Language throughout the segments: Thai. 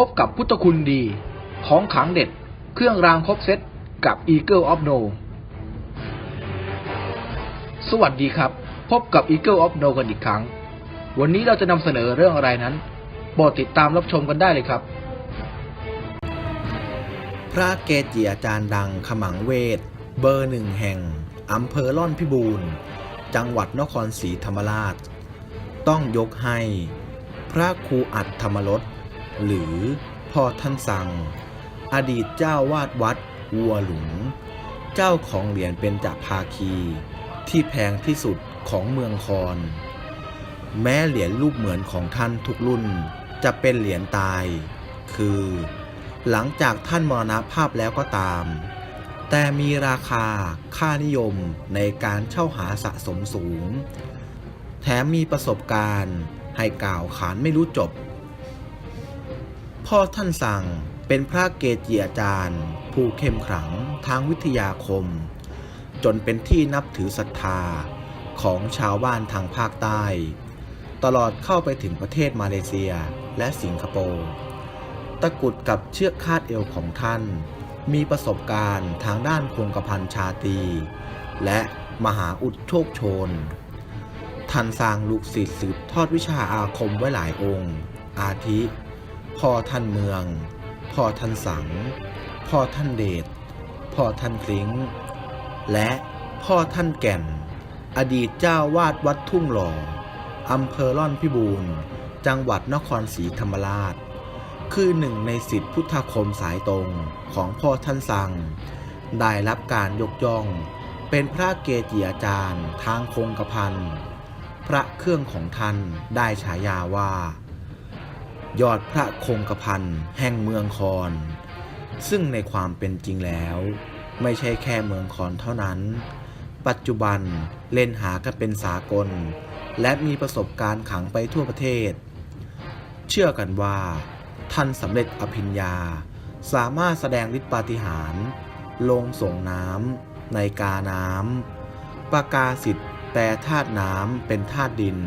พบกับพุทธคุณดี ของขังเด็ด เครื่องรางครบเซตกับ Eagle of No สวัสดีครับ พบกับ Eagle of No กันอีกครั้ง วันนี้เราจะนำเสนอเรื่องอะไรนั้นโปรดติดตามรับชมกันได้เลยครับ พระเกจิอาจารย์ดังขมังเวท เบอร์หนึ่งแห่งอำเภอล่อนพิบูรณ์จังหวัดนครศรีธรรมราช ต้องยกให้ พระครูอัดธรรมรส หรือพ่อท่านสั่ง อดีตเจ้าวาดวัดวัวหลุง เจ้าของเหรียญเป็นจภาคี ที่แพงที่สุดของเมืองคอนแม้เหรียญรูปเหมือนของท่านทุกรุ่นจะเป็นเหรียญตาย คือ หลังจากท่านมรณภาพแล้วก็ตาม แต่มีราคาค่านิยมในการเช่าหาสะสมสูง แถมมีประสบการณ์ให้กล่าวขานไม่รู้จบ พ่อท่านสั่งเป็นพระเกจิอาจารย์ ผู้เข้มขลังทางวิทยาคม จนเป็นที่นับถือศรัทธาของชาวบ้านทางภาคใต้ ตลอดเข้าไปถึงประเทศมาเลเซียและสิงคโปร์ตะกุดกับเชือกคาดเอวของท่าน มีประสบการณ์ทางด้านคงกระพันชาตี และมหาอุดโชคโชนท่านสร้างลูกศิษย์สืบทอดวิชาอาคมไว้หลายองค์ อาทิ พ่อท่านเมือง พ่อท่านสัง พ่อท่านเดช พ่อท่านคลิงและพ่อท่านแก่น อดีตเจ้าวาดวัดทุ่งหล่ออำเภอล่อนพิบูรณ์ จังหวัดนครศรีธรรมราช คือหนึ่งในสิทธิพุทธคมสายตรงของพ่อท่านสัง ได้รับการยกย่อง เป็นพระเกจิอาจารย์ทางคงกระพันพระเครื่องของท่านได้ฉายาว่า ยอดพระคงกระพันแห่งเมืองคอน ซึ่งในความเป็นจริงแล้ว ไม่ใช่แค่เมืองคอนเท่านั้น ปัจจุบันเล่นหากันเป็นสากล และมีประสบการณ์ขังไปทั่วประเทศ เชื่อกันว่า ท่านสำเร็จอภิญญา สามารถแสดงฤทธิปาฏิหาริย์ลงส่งน้ำในกาน้ำประกาศิทธิ์แปลธาตุน้ำเป็นธาตุดิน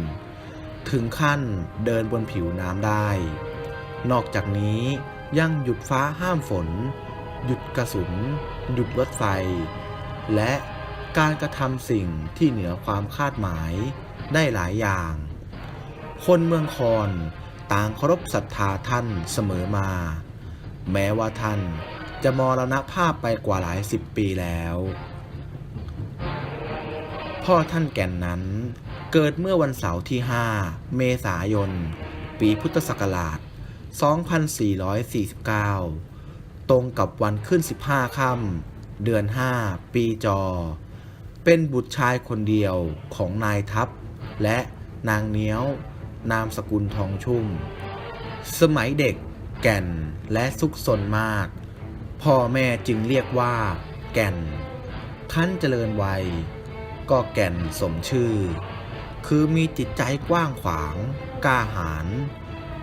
ถึงขั้นเดินบนผิวน้ำได้ นอกจากนี้ยังหยุดฟ้าห้ามฝน หยุดกระสุน หยุดรถไฟ และการกระทำสิ่งที่เหนือความคาดหมายได้หลายอย่าง คนเมืองคอนต่างเคารพศรัทธาท่านเสมอมา แม้ว่าท่านจะมรณภาพไปกว่าหลายสิบปีแล้ว พ่อท่านแก่นนั้น เกิดเมื่อวันเสาร์ที่ 5 เมษายน ปีพุทธศักราช 2449 ตรงกับวันขึ้น 15 ค่ำเดือน 5 ปีจอ เป็นบุตรชายคนเดียวของนายทัพ และนางเนี้ยว นามสกุลทองชุ่ม สมัยเด็กแก่นและซุกซนมาก พ่อแม่จึงเรียกว่า แก่นขั้นเจริญวัย ก็แก่นสมชื่อ คือมีจิตใจกว้างขวาง กล้าหาญ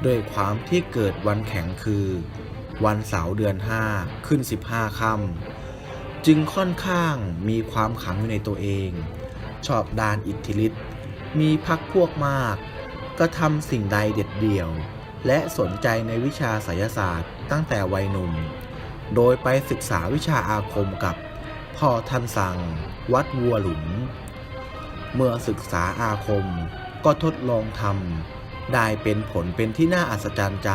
ด้วยความที่เกิดวันแข็งคือ วันเสาร์เดือนห้าขึ้น 15ค่ำจึงค่อนข้างมีความขังอยู่ในตัวเอง ชอบดานอิทธิฤทธิ์มีพักพวกมากก็ทำสิ่งใดเด็ดเดี่ยว และสนใจในวิชาไสยศาสตร์ตั้งแต่วัยหนุ่ม โดยไปศึกษาวิชาอาคมกับพ่อท่านสัง วัดวัวหลุม เมื่อศึกษาอาคมก็ทดลองทำได้เป็นผลเป็นที่น่าอัศจรรย์ใจ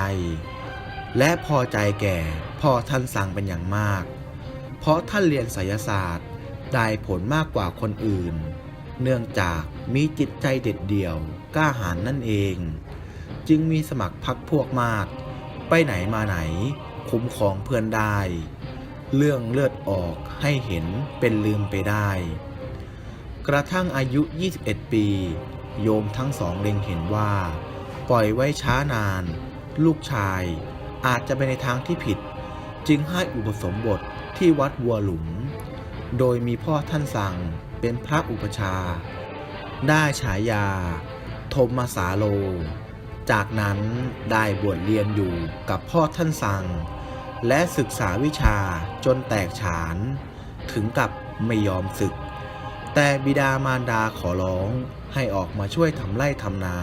และพอใจแก่พ่อท่านสั่งเป็นอย่างมาก เพราะท่านเรียนไสยศาสตร์ได้ผลมากกว่าคนอื่น เนื่องจากมีจิตใจเด็ดเดี่ยวกล้าหาญนั่นเอง จึงมีสมัครพักพวกมาก ไปไหนมาไหนคุ้มครองเพื่อนได้ เรื่องเลือดออกให้เห็นเป็นลืมไปได้ กระทั่งอายุ 21 ปี โยมทั้งสองเล็งเห็นว่า ปล่อยไว้ช้านาน ลูกชาย อาจจะไปในทางที่ผิด จึงให้อุปสมบทที่วัดวัวหลุม โดยมีพ่อท่านสั่งเป็นพระอุปชา ได้ฉายา ธมมาสาโล จากนั้นได้บวชเรียนอยู่กับพ่อท่านสั่ง และศึกษาวิชาจนแตกฉาน ถึงกับไม่ยอมศึก แต่บิดามารดาขอร้องให้ออกมาช่วยทำไร่ทำนา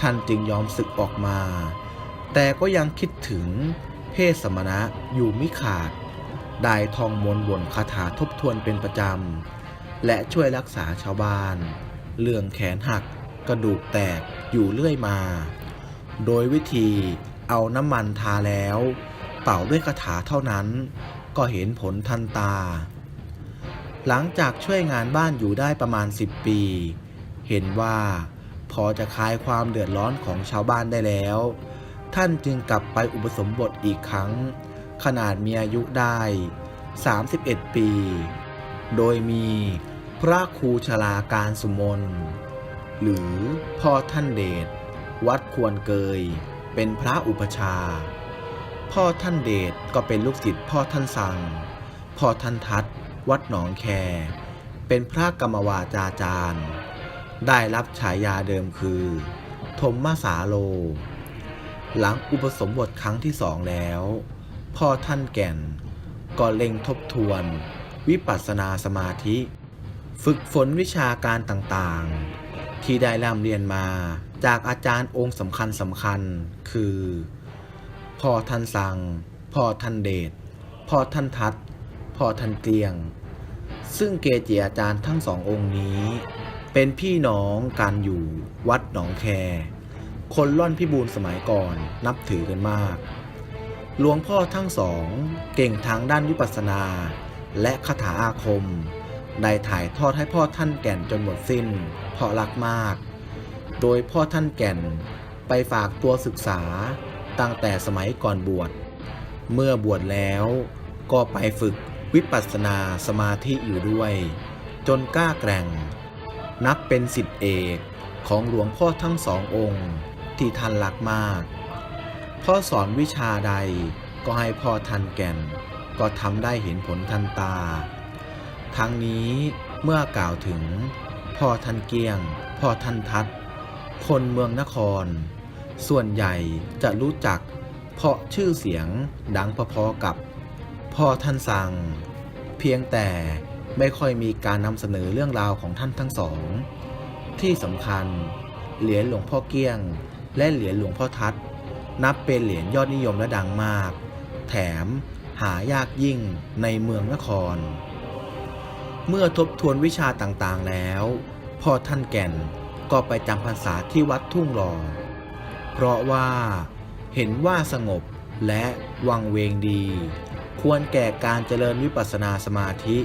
ท่านจึงยอมศึกออกมา แต่ก็ยังคิดถึงเพศสมณะอยู่มิขาด ได้ทองมนบนคาถาทบทวนเป็นประจำ และช่วยรักษาชาวบ้าน เรื่องแขนหักกระดูกแตกอยู่เรื่อยมา โดยวิธีเอาน้ำมันทาแล้ว เป่าด้วยคาถาเท่านั้น ก็เห็นผลทันตา หลังจากช่วยงานบ้านอยู่ได้ประมาณ 10 ปี เห็นว่าพอจะคลายความเดือดร้อนของชาวบ้านได้แล้ว ท่านจึงกลับไปอุปสมบทอีกครั้ง ขนาดมีอายุได้ 31 ปี โดยมีพระครูชลาการสุมนหรือพ่อท่านเดชวัดควรเกย เป็นพระอุปชา พ่อท่านเดชก็เป็นลูกศิษย์พ่อท่านสัง พ่อท่านทัด วัดหนองแค เป็นพระกรรมวาจาจารย์ ได้รับฉายาเดิมคือ ธมมาสาโล หลังอุปสมบทครั้งที่สองแล้ว พ่อท่านแก่นก็เล็งทบทวน วิปัสสนาสมาธิ ฝึกฝนวิชาการต่างๆ ที่ได้ร่ำเรียนมาจากอาจารย์องค์สำคัญสำคัญคือ พ่อท่านสัง พ่อท่านเดชพ่อท่านทัด พ่อท่านเกลียง ซึ่งเกจิอาจารย์ทั้งสององค์นี้ เป็นพี่น้องกันอยู่วัดหนองแค คนล่อนพิบูลสมัยก่อนนับถือกันมาก หลวงพ่อทั้งสองเก่งทางด้านวิปัสสนา และคาถาอาคม ได้ถ่ายทอดให้พ่อท่านแก่นจนหมดสิ้น เพราะรักมาก โดยพ่อท่านแก่นไปฝากตัวศึกษาตั้งแต่สมัยก่อนบวช เมื่อบวชแล้วก็ไปฝึก วิปัสสนาสมาธิอยู่ด้วย จนกล้าแกร่ง นับเป็นสิทธิเอกของหลวงพ่อทั้งสององค์ ที่ท่านรักมาก พ่อสอนวิชาใดก็ให้พ่อทันแก่น ก็ทำได้เห็นผลทันตา ทั้งนี้เมื่อกล่าวถึง พ่อท่านเกียง พ่อท่านทัด คนเมืองนคร ส่วนใหญ่จะรู้จักเพราะชื่อเสียงดังพอๆกับพ่อท่านสั่ง พียงแต่ไม่ค่อยมีการนำเสนอเรื่องราวของท่านทั้งสอง ที่สำคัญ เหรียญหลวงพ่อเกี้ยง และเหรียญหลวงพ่อทัด นับเป็นเหรียญยอดนิยมและดังมาก แถมหายากยิ่งในเมืองนคร เมื่อทบทวนวิชาต่างๆแล้วพ่อท่านแก่นก็ไปจำพรรษาที่วัดทุ่งหลอเพราะว่าเห็นว่าสงบและวังเวงดี ควรแก่การเจริญวิปัสสนาสมาธิ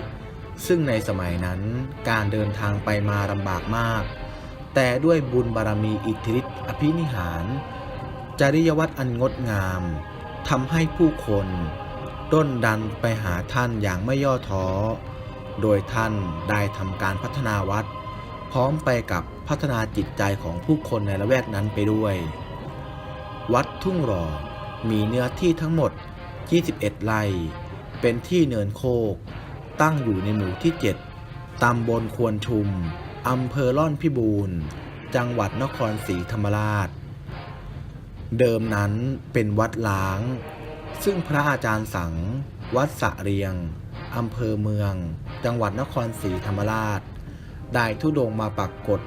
ซึ่งในสมัยนั้นการเดินทางไปมาลำบากมาก แต่ด้วยบุญบารมีอิทธิฤทธิอภินิหาร จริยวัตรอันงดงามทำให้ผู้คนด้นดันไปหาท่านอย่างไม่ย่อท้อ โดยท่านได้ทำการพัฒนาวัด พร้อมไปกับพัฒนาจิตใจของผู้คนในละแวกนั้นไปด้วย วัดทุ่งหลอมีเนื้อที่ทั้งหมด 21 ไร่ เป็นที่เนินโคก ตั้งอยู่ในหมู่ที่ 7 ตำบลควรชุม อำเภอล่อนพิบูรณ์ จังหวัดนครศรีธรรมราช เดิมนั้นเป็นวัดล้าง ซึ่งพระอาจารย์สัง วัดสะเรียง อำเภอเมือง จังหวัดนครศรีธรรมราช ได้ทุดงมาปักกฎ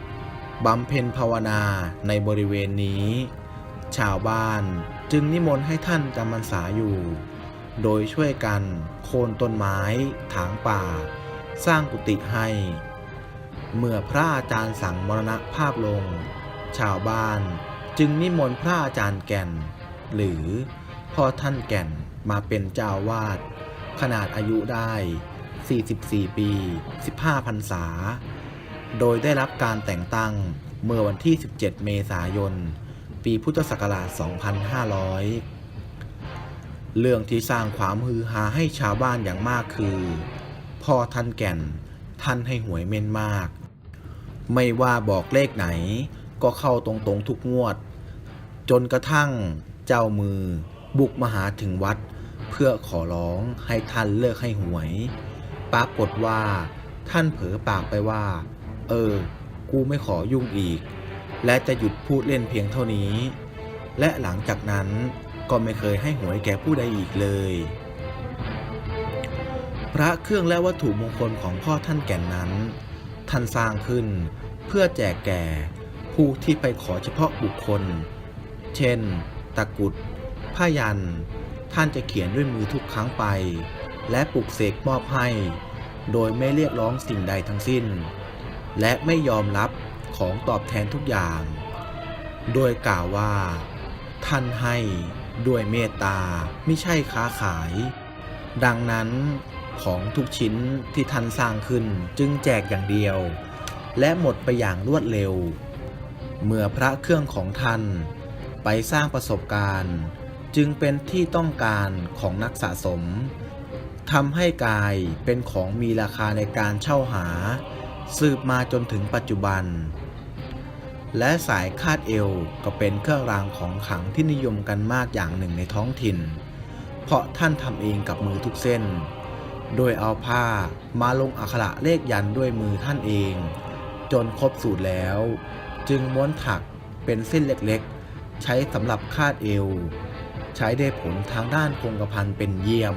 บำเพ็ญภาวนาในบริเวณนี้ ชาวบ้านจึงนิมนต์ให้ท่านจำพรรษาอยู่ โดยช่วยกันโค่นต้นไม้ ถางป่า สร้างกุฏิให้ เมื่อพระอาจารย์สั่งมรณภาพลง ชาวบ้านจึงนิมนต์พระอาจารย์แก่น หรือพ่อท่านแก่นมาเป็นเจ้าวาด ขนาดอายุได้ 44 ปี 15พรรษา โดยได้รับการแต่งตั้งเมื่อวันที่ 17 เมษายน ปีพุทธศักราช 2500 เรื่องที่สร้างความฮือฮาให้ชาวบ้านอย่างมากคือ พ่อท่านแก่น ท่านให้หวยเม่นมาก ไม่ว่าบอกเลขไหน ก็เข้าตรงๆทุกงวด จนกระทั่งเจ้ามือ บุกมาหาถึงวัด เพื่อขอร้องให้ท่านเลิกให้หวย ปรากฏว่า ท่านเผลอปากไปว่า เออ กูไม่ขอยุ่งอีก และจะหยุดพูดเล่นเพียงเท่านี้ และหลังจากนั้น ก็ไม่เคยให้หวยแก่ผู้ใดอีกเลย พระเครื่องและวัตถุมงคลของพ่อท่านแก่นนั้น ท่านสร้างขึ้นเพื่อแจกแก่ผู้ที่ไปขอเฉพาะบุคคล เช่น ตะกุดผ้ายัน ท่านจะเขียนด้วยมือทุกครั้งไป และปลุกเสกมอบให้ โดยไม่เรียกร้องสิ่งใดทั้งสิ้น และไม่ยอมรับของตอบแทนทุกอย่าง โดยกล่าวว่า ท่านให้ ด้วยเมตตาไม่ใช่ค้าขาย ดังนั้นของทุกชิ้นที่ท่านสร้างขึ้นจึงแจกอย่างเดียว และหมดไปอย่างรวดเร็ว เมื่อพระเครื่องของท่านไปสร้างประสบการณ์ จึงเป็นที่ต้องการของนักสะสมทำให้กายเป็นของมีราคาในการเช่าหา สืบมาจนถึงปัจจุบัน และสายคาดเอวก็เป็นเครื่องรางของขลังที่นิยมกันมากอย่างหนึ่งในท้องถิ่น เพราะท่านทำเองกับมือทุกเส้น โดยเอาผ้ามาลงอักขระเลขยันด้วยมือท่านเอง จนครบสูตรแล้ว จึงม้วนถักเป็นเส้นเล็กๆ ใช้สำหรับคาดเอว ใช้ได้ผลทางด้านคงกระพันเป็นเยี่ยม